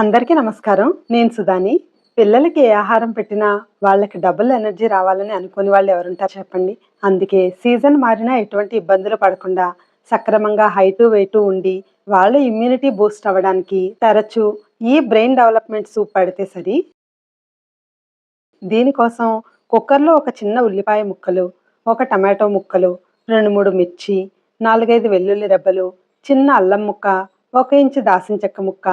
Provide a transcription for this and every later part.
అందరికీ నమస్కారం. నేను సుధాని. పిల్లలకి ఏ ఆహారం పెట్టినా వాళ్ళకి డబుల్ ఎనర్జీ రావాలని అనుకునే వాళ్ళు ఎవరుంటారు చెప్పండి. అందుకే సీజన్ మారినా ఎటువంటి ఇబ్బందులు పడకుండా సక్రమంగా హైటు వెయిటు ఉండి వాళ్ళ ఇమ్యూనిటీ బూస్ట్ అవ్వడానికి తరచూ ఈ బ్రెయిన్ డెవలప్మెంట్ సూప్ పడితే సరి. దీనికోసం కుక్కర్లో ఒక చిన్న ఉల్లిపాయ ముక్కలు ఒక టమాటో ముక్కలు రెండు మూడు మిర్చి నాలుగైదు వెల్లుల్లి రెబ్బలు చిన్న అల్లం ముక్క ఒక ఇంచు దాసిన చెక్క ముక్క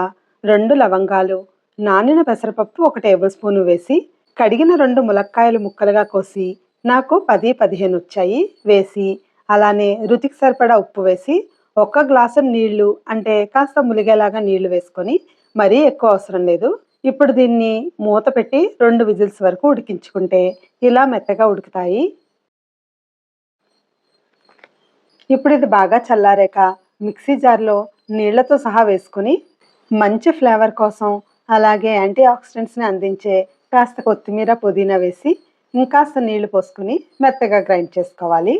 రెండు లవంగాలు నానిన పెసరపప్పు ఒక టేబుల్ స్పూన్ వేసి కడిగిన రెండు ములక్కాయలు ముక్కలుగా కోసి నాకు పది పదిహేను వచ్చాయి వేసి అలానే రుచికి సరిపడా ఉప్పు వేసి ఒక్క గ్లాసు నీళ్ళు అంటే కాస్త ములిగేలాగా నీళ్ళు వేసుకొని మరీ ఎక్కువ అవసరం లేదు. ఇప్పుడు దీన్ని మూత పెట్టి రెండు విజిల్స్ వరకు ఉడికించుకుంటే ఇలా మెత్తగా ఉడుకుతాయి. ఇప్పుడు ఇది బాగా చల్లారాక మిక్సీ జార్లో నీళ్ళతో సహా వేసుకుని మంచి ఫ్లేవర్ కోసం అలాగే యాంటీ ఆక్సిడెంట్స్ని అందించే కాస్త కొత్తిమీర పుదీనా వేసి ఇంకాస్త నీళ్ళు పోసుకుని మెత్తగా గ్రైండ్ చేసుకోవాలి.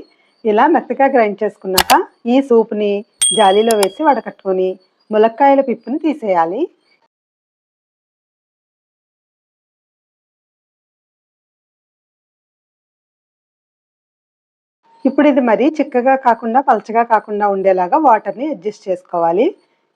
ఇలా మెత్తగా గ్రైండ్ చేసుకున్నాక ఈ సూప్ని జాలీలో వేసి వడకట్టుకొని ములక్కాయల పిప్పుని తీసేయాలి. ఇప్పుడు ఇది మరీ చిక్కగా కాకుండా పలచగా కాకుండా ఉండేలాగా వాటర్ని అడ్జస్ట్ చేసుకోవాలి.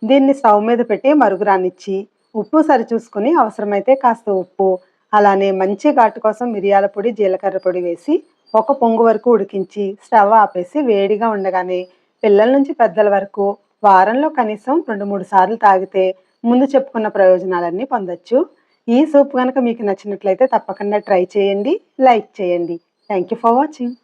దీన్ని స్టవ్ మీద పెట్టి మరుగు రానిచ్చి ఉప్పు సరిచూసుకుని అవసరమైతే కాస్త ఉప్పు అలానే మంచి ఘాటు కోసం మిరియాల పొడి జీలకర్ర పొడి వేసి ఒక పొంగు వరకు ఉడికించి స్టవ్ ఆపేసి వేడిగా ఉండగానే పిల్లల నుంచి పెద్దల వరకు వారంలో కనీసం రెండు మూడు సార్లు తాగితే ముందు చెప్పుకున్న ప్రయోజనాలన్నీ పొందొచ్చు. ఈ సూప్ కనుక మీకు నచ్చినట్లయితే తప్పకుండా ట్రై చేయండి లైక్ చేయండి. Thank you for watching